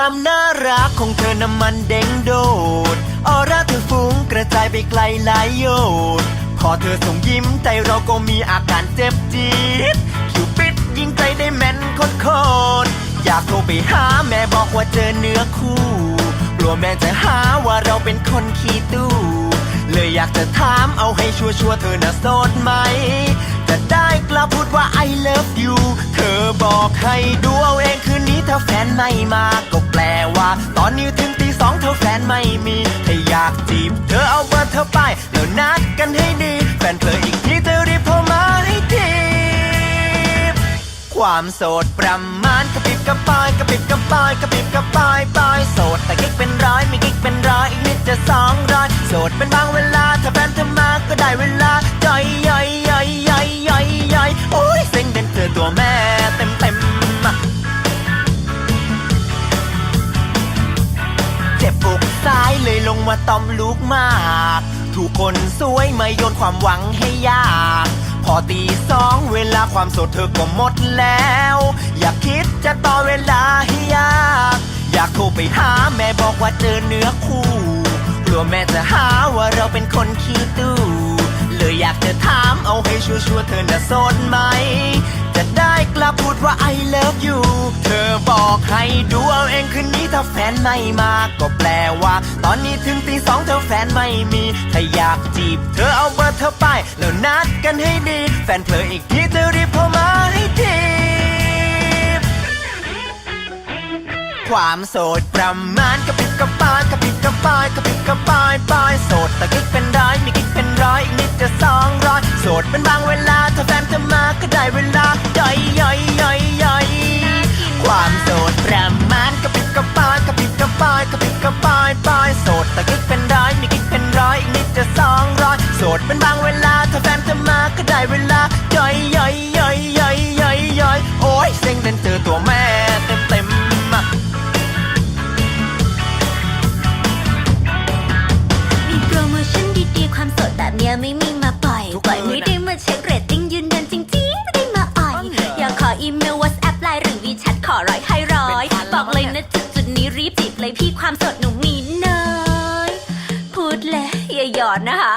ความน่ารักของเธอน้ำมันเด้งโดดออร่าเธอฟุ้งกระจายไปไกลหลายโยชน์พอเธอส่งยิ้มใจเราก็มีอาการเจ็บจี๊ดคิวปิดยิงใจได้แม่นโคตรๆอยากโทรไปหาแม่บอกว่าเจอเนื้อคู่กลัวแม่จะหาว่าเราเป็นคนขี้ตู้เลยอยากจะถามเอาให้ชัวร์ๆเธอน่ะโสดไหม จะได้กลับพูดว่า I love you เธอบอกให้ดูเอาเองคืนนี้ ถ้าแฟนไม่มาก็แปลว่า ตอนนี้ถึงตีสองเธอแฟนไม่มี ถ้าอยากจีบ เธอเอาเบอร์เธอไป แล้วนัดกันให้ดี แฟนเธออีกทีเธอรีบโทรมาให้ทีความโสดประมาณกระปิบกระปายกระปิบกระปายกระปิบกระปายปายโสดแต่กิ๊กเป็นร้อยไม่กิ๊กเป็นร้อยอีกนิดจะสองร้อยโสดเป็นบางเวลาถ้าแฟนเธอมาก็ได้เวลาย่อยย่อยย่อยย่อยย่อยย่อยโอ้ยเซ็งเป็นเธอตัวแม่ายเลยลงมาตอมลูกมาก ถูกคนสวยมาโยนความหวังให้ยาก พอตีสองเวลาความสดเธอก็หมดแล้ว อยากคิดจะต่อเวลาให้ยาก อยากโทรไปหาแม่บอกว่าเจอเนื้อคู่กลัวแม่จะหาว่าเราเป็นคนขี้ตู้เลยอยากจะถามเอาให้ชัวร์ๆเธอน่ะโสดไหม จะได้กลับพูดว่า I love you เธอบอกให้ดู ถ้าแฟนไม่มาก็แปลว่า ตอนนี้ถึงตีสองเธอแฟนไม่มี ถ้าอยากจีบ เธอเอาเบอร์เธอไป แล้วนัดกันให้ดี แฟนเธออีกทีเธอรีบโทรมาให้ทีความโสดประมาณกระปิบกระปายกระปิบกระปายกระปิบกระปายปายโสดแต่กิ๊กเป็นร้อยมีกิ๊กเป็นร้อยอีกนิดจะสองร้อยโสดเป็นบางเวลาถ้าแฟนเธอมาก็ได้เวลาย่อยย่อยย่อยย่อยความโสดประมาณกระปิบกระปาย ไม่มีมาปล่อยทุกปล่อยคืนไม่น่ะได้มาเช็คเรตติ้งยืนยันจริงๆ ไม่ได้มาอ่อยอยากขออีเมล WhatsApp ไลน์หรือวีแชทขอร้อยให้ร้อยเป็นพันแล้วบอกเลยนะจุดจุดๆนี้รีบจีบเลยพี่ความสดหนูมีน้อย พูดเลยอย่าหยอดนะคะ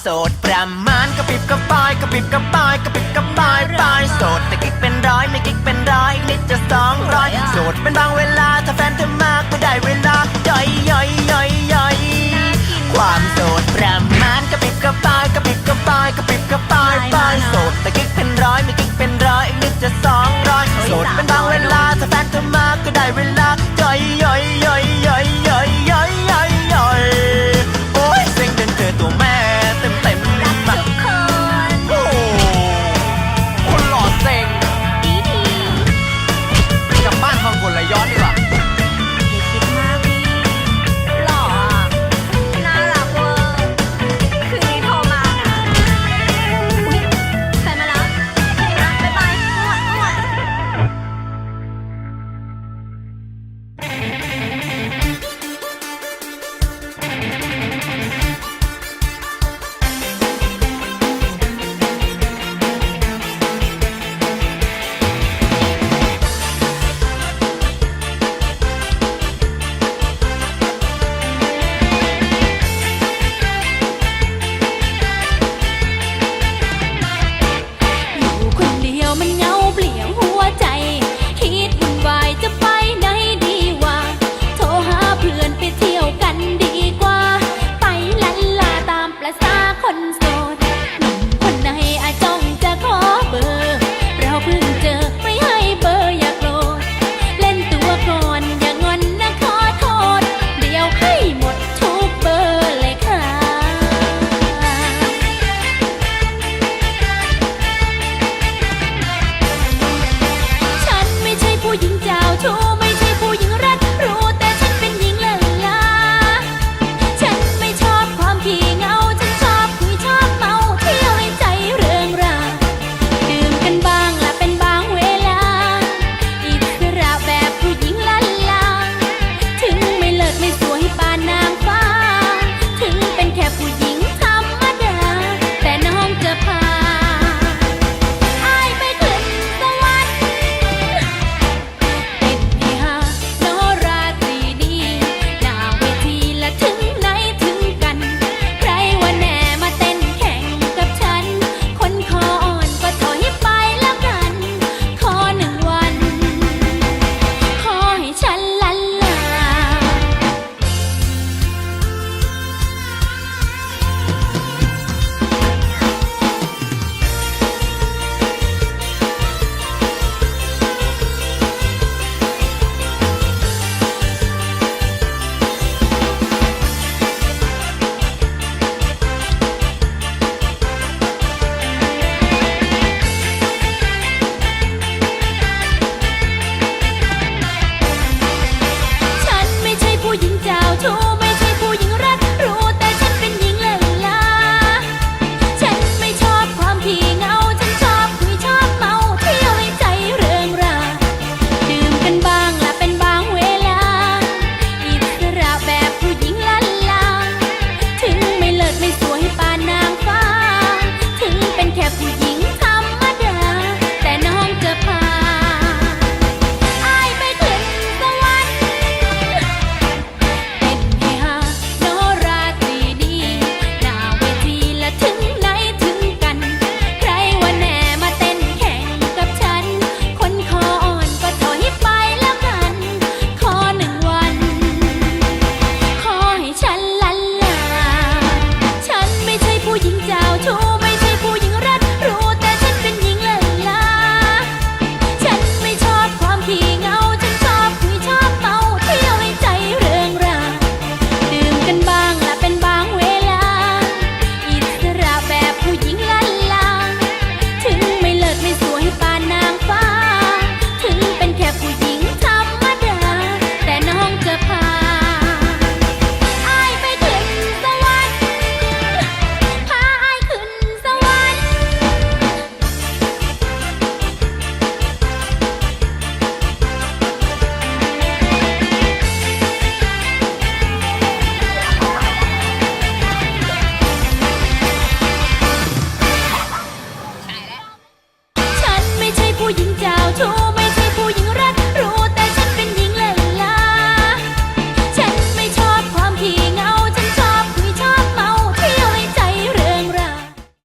โสดประมาณกระปิบกระปายกระปิบกระปายกระปิบกระปายปายโสดแต่กิ๊กเป็นร้อยไม่กิ๊กเป็นร้อยอีกนิดจะสองร้อยโสดเป็นบางเวลาถ้าแฟนเธอมาก็ได้เวลาย่อยย่อยย่อยย่อยความโสดประมาณกระปิบกระปายกระปิบกระปายกระปิบกระปายปายโสดแต่กิ๊กเป็นร้อยไม่กิ๊กเป็นร้อยอีกนิดจะสองร้อยโสดเป็นบางเวลาถ้าแฟนเธอมาก็ได้เวลาย่อยย่อยย่อย